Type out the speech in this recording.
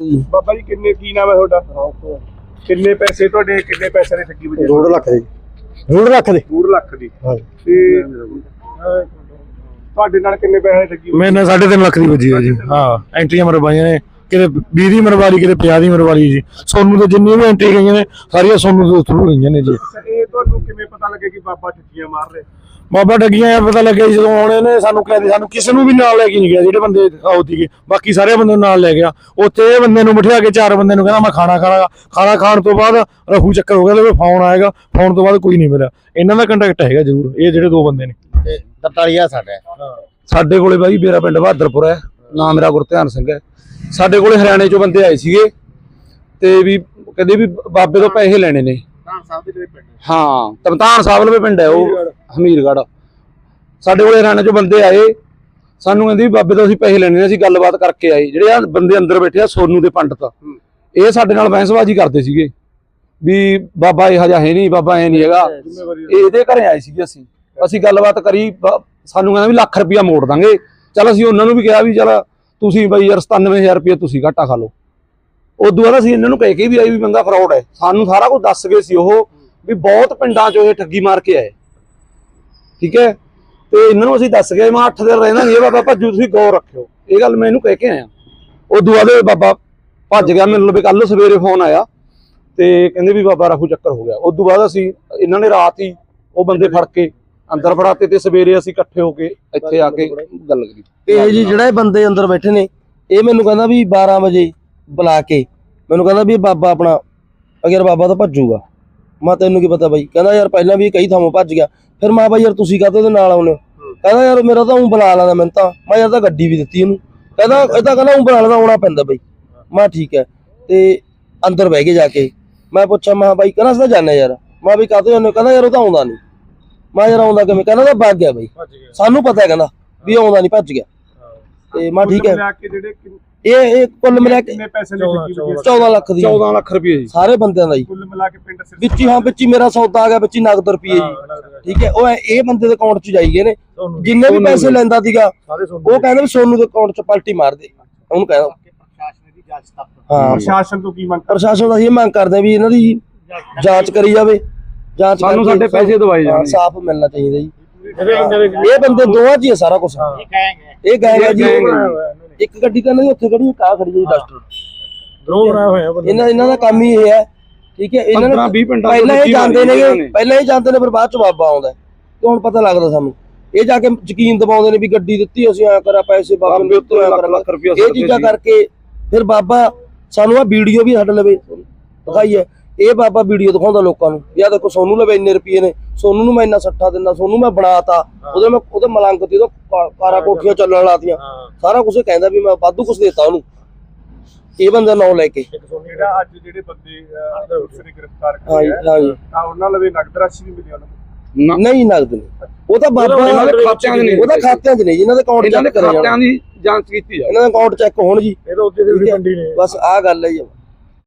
ਬਾਬਾ ਜੀ ਕਿੰਨੇ ਕੀ ਨਾਮ ਹੈ ਤੁਹਾਡਾ? ਕਿੰਨੇ ਪੈਸੇ ਤੁਹਾਡੇ ਕਿੰਨੇ ਪੈਸੇ ਦੇ ਠੱਗੀ ਵਜੇ? ਡੂਢ ਲੱਖ ਦੀ। ਡੂਢ ਲੱਖ ਦੀ? 2 ਲੱਖ ਦੀ। ਤੇ ਤੁਹਾਡੇ ਨਾਲ ਕਿੰਨੇ ਪੈਸੇ ਦੀ ਠੱਗੀ ਹੋਈ? ਮੈਨੇ 3.5 ਲੱਖ ਦੀ ਵੱਜੀ ਹੈ ਜੀ। ਹਾਂ ਐਂਟਰੀਆਂ ਮਰਵਾਈਆਂ ਨੇ। ਕਿਤੇ 20 ਦੀ ਮਰਵਾਲੀ ਕਿਤੇ 50 ਦੀ ਮਰਵਾਲੀ ਜੀ। ਸੋਨੂੰ ਤੇ ਜਿੰਨੀਆਂ ਵੀ ਐਂਟਰੀ ਗਈਆਂ ਨੇ ਸਾਰੀਆਂ ਸੋਨੂੰ ਦੇ ਥਰੂ ਗਈਆਂ ਨੇ ਜੀ। ਕਿਵੇਂ ਪਤਾ ਲੱਗੇ ਕਿ ਬਾਬਾ ਠੱਗੀਆਂ ਮਾਰ ਰਹੇ? ਬਾਬਾ ਇਹ ਪਤਾ ਲੱਗਿਆ ਜਦੋਂ ਆਉਣੇ ਨੇ ਸਾਨੂੰ ਕਹਿੰਦੇ ਸਾਨੂੰ ਕਿਸੇ ਨੂੰ ਵੀ ਨਾਲ ਲੈ ਕੇ ਨਹੀਂ ਗਿਆ ਜਿਹੜੇ ਬੰਦੇ ਆਉ ਸੀਗੇ। ਬਾਕੀ ਸਾਰੇ ਬੰਦੇ ਨੂੰ ਨਾਲ ਲੈ ਗਿਆ। ਉੱਥੇ ਇਹ ਬੰਦੇ ਨੂੰ ਬਿਠਾ ਕੇ ਚਾਰ ਬੰਦੇ ਨੂੰ ਕਹਿੰਦਾ ਮੈਂ ਖਾਣਾ ਖਾਣਾ ਖਾਣਾ ਖਾਣ ਤੋਂ ਬਾਅਦ ਰਫੂ ਚੱਕਰ ਹੋ ਗਿਆ ਤੇ ਫੋਨ ਆਏਗਾ ਫੋਨ ਤੋਂ ਬਾਅਦ ਕੋਈ ਨਹੀਂ ਮਿਲਿਆ। ਇਹਨਾਂ ਦਾ ਕੰਟੈਕਟ ਹੈਗਾ ਜ਼ਰੂਰ ਇਹ ਜਿਹੜੇ ਦੋ ਬੰਦੇ ਨੇ। ਤੇ 43000 ਸਾਡਾ ਸਾਡੇ ਕੋਲੇ ਬਾਈ ਮੇਰਾ ਪਿੰਡ ਬਹਾਦਰਪੁਰ ਹੈ। ਨਾਮ ਮੇਰਾ ਗੁਰਧਿਆਨ ਸਿੰਘ ਹੈ। ਸਾਡੇ ਕੋਲੇ ਹਰਿਆਣੇ ਚੋਂ ਬੰਦੇ ਆਏ ਸੀਗੇ ਤੇ ਵੀ ਕਹਿੰਦੇ ਵੀ ਬਾਬੇ ਤੋਂ ਪੈਸੇ ਲੈਣੇ ਨੇ। ਤਾਂ ਸਾਹਿਬ ਦੇ ਜਿਹੜੇ ਪਿੰਡ ਹਾਂ। ਤਰਤਾਨ ਸਾਹਿਬ ਲਵੇ ਪਿੰਡ ਹੈ ਉਹ ਹਮੀਰਗੜ੍ਹ। ਸਾਡੇ ਕੋਲੇ ਹਰਿਆਣੇ ਚੋਂ ਬੰਦੇ ਆਏ ਸਾਨੂੰ ਕਹਿੰਦੇ ਵੀ ਬਾਬੇ ਤੋਂ ਅਸੀਂ ਪੈਸੇ ਲੈਣੇ ਨੇ ਅਸੀਂ ਗੱਲਬਾਤ ਕਰਕੇ ਆਏ। ਜਿਹੜੇ ਆ ਬੰਦੇ ਅੰਦਰ ਬੈਠੇ ਆ ਸੋਨੂ ਦੇ ਪੰਡਤ ਇਹ ਸਾਡੇ ਨਾਲ ਬਹਿਸਬਾਜ਼ੀ ਕਰਦੇ ਸੀਗੇ ਵੀ ਬਾਬਾ ਇਹ ਹਜਾ ਹੈ ਨਹੀਂ ਬਾਬਾ ਇਹ ਨਹੀਂ ਹੈਗਾ। ਇਹ ਇਹਦੇ ਘਰੇ ਆਏ ਸੀਗੇ ਅਸੀਂ। ਅਸੀਂ ਗੱਲਬਾਤ ਕਰੀ ਸਾਨੂੰ ਕਹਿੰਦਾ ਵੀ ਲੱਖ ਰੁਪਇਆ ਮੋੜ ਦਾਂਗੇ। ਚਲ ਅਸੀਂ ਉਹਨਾਂ ਨੂੰ ਵੀ ਕਿਹਾ ਵੀ ਚਲ ਤੁਸੀਂ ਬਈ ਯਾਰ 97000 ਰੁਪਇਆ ਤੁਸੀਂ ਘਾਟਾ ਖਾ ਲਓ। ਉਦੋਂ ਬਾਅਦ ਅਸੀਂ ਇਹਨਾਂ ਨੂੰ ਕਹਿ ਕੇ ਵੀ ਆਏ ਵੀ ਬੰਦਾ ਫਰਾਡ ਹੈ। ਸਾਨੂੰ ਸਾਰਾ ਕੁਝ ਦੱਸ ਗਏ ਸੀ ਉਹ ਵੀ ਬਹੁਤ ਪਿੰਡਾਂ ਚ ਇਹ ਠੱਗੀ ਮਾਰ ਕੇ ਆਏ। ਠੀਕ ਹੈ? ਤੇ ਇਹਨਾਂ ਨੂੰ ਅਸੀਂ ਦੱਸ ਗਏ, ਮੈਂ 8 ਦਿਨ ਰਹਿਣਾ ਨਹੀਂ ਬਾਬਾ ਭੱਜੂ, ਤੁਸੀਂ ਗੌਰ ਰੱਖਿਓ। ਇਹ ਗੱਲ ਮੈਂ ਇਹਨੂੰ ਕਹਿ ਕੇ ਆਇਆ। ਉਦੋਂ ਬਾਅਦ ਬਾਬਾ ਭੱਜ ਗਿਆ, ਮੈਨੂੰ ਲੱਗੇ ਕੱਲ ਸਵੇਰੇ ਫੋਨ ਆਇਆ ਤੇ ਕਹਿੰਦੇ ਵੀ ਬਾਬਾ ਰਫੂ ਚੱਕਰ ਹੋ ਗਿਆ। ਉਦੋਂ ਬਾਅਦ ਅਸੀਂ, ਇਹਨਾਂ ਨੇ ਰਾਤ ਹੀ ਉਹ ਬੰਦੇ ਫੜ ਕੇ ਅੰਦਰ ਫੜਾਤੇ ਤੇ ਸਵੇਰੇ ਅਸੀਂ ਇਕੱਠੇ ਹੋ ਕੇ ਇੱਥੇ ਆ ਕੇ ਗੱਲ ਕੀਤੀ ਇਹ ਜੀ ਜਿਹੜਾ ਇਹ ਬੰਦੇ ਅੰਦਰ ਬੈਠੇ ਨੇ, ਇਹ ਮੈਨੂੰ ਕਹਿੰਦਾ ਵੀ 12 ਵਜੇ ਬੁਲਾ ਕੇ ਮੈਨੂੰ ਕਹਿੰਦਾ ਵੀ ਬਾਬਾ ਆਪਣਾ ਅਗਰ ਬਾਬਾ ਤਾਂ ਭੱਜੂਗਾ। ਮੈਂ ਤੈਨੂੰ ਕੀ ਪਤਾ ਬਾਈ? ਕਹਿੰਦਾ ਯਾਰ ਪਹਿਲਾਂ ਵੀ ਕਈ ਥਾਵਾਂ ਭੱਜ ਗਿਆ। ਫਿਰ ਮੈਂ ਬਾਈ ਯਾਰ ਤੁਸੀਂ ਕਾਹਤੋਂ ਉਹਦੇ ਨਾਲ ਆਉਨੇ? ਕਹਿੰਦਾ ਯਾਰ ਮੇਰਾ ਤਾਂ ਉਹ ਬੁਲਾ ਲੈਂਦਾ ਮੈਨੂੰ ਤਾਂ। ਮੈਂ ਯਾਰ ਤਾਂ ਗੱਡੀ ਵੀ ਦਿੱਤੀ ਇਹਨੂੰ। ਕਹਿੰਦਾ ਇਹ ਤਾਂ ਕਹਿੰਦਾ ਉਹ ਬੁਲਾ ਲੈਂਦਾ ਆਉਣਾ ਪੈਂਦਾ ਬਾਈ। ਮੈਂ ਠੀਕ ਹੈ। ਤੇ ਅੰਦਰ ਬਹਿ ਕੇ ਜਾ ਕੇ। ਮੈਂ ਪੁੱਛਿਆ ਮੈਂ ਬਾਈ ਕਹਿੰਦਾ ਤਾਂ ਜਾਣਾ ਯਾਰ। ਮੈਂ ਵੀ ਕਾਹਤੋਂ ਜਾਂਦੇ? ਕਹਿੰਦਾ ਯਾਰ ਉਹ ਤਾਂ ਆਉਂਦਾ ਨਹੀਂ। ਮੈਂ ਯਾਰ ਆਉਂਦਾ ਕਿਵੇਂ? ਕਹਿੰਦਾ ਤਾਂ ਭੱਜ ਗਿਆ ਬਾਈ। ਸਾਨੂੰ ਪਤਾ ਹੈ ਕਹਿੰਦਾ ਵੀ ਆਉਂਦਾ ਨਹੀਂ ਭੱਜ ਗਿਆ। ਤੇ ਮੈਂ ਠੀਕ ਹੈ। ਜਿਹੜੇ ਇਹ ਇਹ ਕੁੱਲ ਮਿਲਾ ਕੇ ਕਿੰਨੇ ਪੈਸੇ ਦੀ ਠੱਗੀ ਵਜੇ 14 ਲੱਖ ਦੀ 14 ਲੱਖ ਰੁਪਏ ਜੀ। ਸਾਰੇ ਬੰਦਿਆਂ ਦਾ ਜੀ। ਕੁੱਲ ਮਿਲਾ ਕੇ ਪਿੰਡ ਸਿਰ ਵਿੱਚ ਹੀ ਹਾਂ ਵਿੱਚ ਹੀ ਮੇਰਾ ਸੌਦਾ ਆ ਗਿਆ ਵਿੱਚ ਹੀ ਨਗਦ ਰੁਪਏ ਜੀ। ਠੀਕ ਹੈ ਉਹ ਇਹ ਬੰਦੇ ਦੇ ਅਕਾਊਂਟ 'ਚ ਜਾਈ ਗਏ ਨੇ। ਜਿੰਨੇ ਵੀ ਪੈਸੇ ਲੈਂਦਾ ਸੀਗਾ ਉਹ ਕਹਿੰਦਾ ਵੀ ਸੋਨੂ ਦੇ ਅਕਾਊਂਟ 'ਚ ਪਲਟੀ ਮਾਰ ਦੇ। ਉਹਨੂੰ ਕਹਿੰਦਾ ਹਾਂ। ਪ੍ਰਸ਼ਾਸਨ ਤੋਂ ਕੀ ਮੰਗ ਪ੍ਰਸ਼ਾਸਨ ਦਾ ਇਹ ਮੰਗ ਕਰਦੇ ਵੀ ਇਹਨਾਂ ਦੀ ਜਾਂਚ ਕਰੀ ਜਾਵੇ। ਜਾਂਚ ਸਾਨੂੰ ਸਾਡੇ ਪੈਸੇ ਦਵਾਏ ਜਾਣ ਸਾਫ਼ ਮਿਲਣਾ ਚਾਹੀਦਾ ਜੀ। ਇਹ ਬੰਦੇ ਦੋਵਾਂ 'ਚ ਹੀ ਹੈ ਸਾਰਾ ਕੁਝ ਇਹ ਗਏ ਹੈ। ਜੀ। ਇੱਕ ਗੱਡੀ ਤਾਂ ਇਹਨਾਂ ਦੀ ਉੱਥੇ ਖੜੀ ਹੈ ਕਾ ਖੜੀ ਹੈ ਜੀ ਡਸਟਰ। ਦਰੋਹ ਬਣਾਇਆ ਹੋਇਆ ਇਹਨਾਂ ਇਹਨਾਂ ਦਾ ਕੰਮ ਹੀ ਇਹ ਹੈ ਠੀਕ ਹੈ ਇਹਨਾਂ 15 20 ਪਿੰਡਾਂ ਤੋਂ ਪਹਿਲਾਂ ਇਹ ਠੱਗੀ ਜਾਂਦੇ ਨੇ ਇਹਨਾਂ ਨੇ। ਪਹਿਲਾਂ ਇਹ ਜਾਂਦੇ ਨੇ ਫਿਰ ਬਾਅਦ ਚ ਬਾਬਾ ਆਉਂਦਾ। ਤੇ ਹੁਣ ਪਤਾ ਲੱਗਦਾ ਸਾਨੂੰ। ਇਹ ਜਾ ਕੇ ਯਕੀਨ ਦਿਵਾਉਂਦੇ ਨੇ ਵੀ ਗੱਡੀ ਦਿੱਤੀ ਅਸੀਂ ਐ ਕਰਾ ਪੈਸੇ ਬਾਬਾ ਨੂੰ ਦਿੱਤੇ ਐ ਲੱਖ ਕਰਾ ਲੱਖ ਰੁਪਇਆ ਇਹ ਚੀਜ਼ਾਂ ਕਰਕੇ ਫਿਰ ਬਾਬਾ ਸਾਨੂੰ ਆ ਵੀਡੀਓ ਵੀ ਸਾਡੇ ਲਵੇ। ਦਿਖਾਈ ਹੈ। ਇਹ ਬਾਬਾ ਵੀਡੀਓ ਦਿਖਾਉਂਦਾ ਲੋਕਾਂ ਨੂੰ ਯਾ ਦੇਖੋ ਸੋਨੂੰ ਲਵੇ ਇੰਨੇ ਰੁਪਏ ਨੇ ਸੋਨੂੰ ਨੂੰ ਮੈਂ ਇੰਨਾ ਸੱਠਾ ਦਿੰਦਾ ਸੋਨੂੰ ਮੈਂ ਬਣਾਤਾ ਉਹਦੇ ਮੈਂ ਉਹਦੇ ਮਲੰਗ ਤੇ ਉਹਦਾ ਕਾਰਾ ਕੋਠੀਆਂ ਚੱਲਣ ਲਾਤੀਆਂ। ਸਾਰਾ ਕੁਝ ਕਹਿੰਦਾ ਵੀ ਮੈਂ ਵਾਧੂ ਕੁਝ ਦਿੱਤਾ ਉਹਨੂੰ। ਇਹ ਬੰਦਾ ਨਾਂ ਲੈ ਕੇ। ਜਿਹੜਾ ਅੱਜ ਜਿਹੜੇ ਬੰਦੇ ਅਹ, ਪੁਲਿਸ ਨੇ ਗ੍ਰਿਫਤਾਰ ਹਾਂਜੀ ਕੀਤੇ ਆ, ਹਾਂਜੀ। ਤਾਂ ਉਹਨਾਂ ਲਵੇ ਨਗਦ ਰਾਸ਼ੀ ਵੀ ਮਿਲੀ ਉਹਨਾਂ ਨੂੰ? ਨਹੀਂ ਨਗਦ ਨਹੀਂ। ਉਹ ਤਾਂ ਬਾਬਾ ਉਹਨਾਂ ਦੇ ਖਾਤਿਆਂ 'ਚ ਨਹੀਂ ਉਹਦਾ ਖਾਤਿਆਂ 'ਚ ਨਹੀਂ ਜੀ, ਇਹਨਾਂ ਦੇ ਅਕਾਊਂਟ ਦੇ ਚੈੱਕ ਕਰੇ ਜਾਣ ਖਾਤਿਆਂ ਦੀ ਜਾਂਚ ਕੀਤੀ ਜਾਵੇ ਇਹਨਾਂ ਦਾ ਅਕਾਊਂਟ ਚੈੱਕ ਹੋਣ ਜੀ। ਇਹ ਤਾਂ ਉੱਤੇ ਠੀਕ ਹੈ? ਬਸ ਆਹ ਗੱਲ ਹੈ ਜੀ।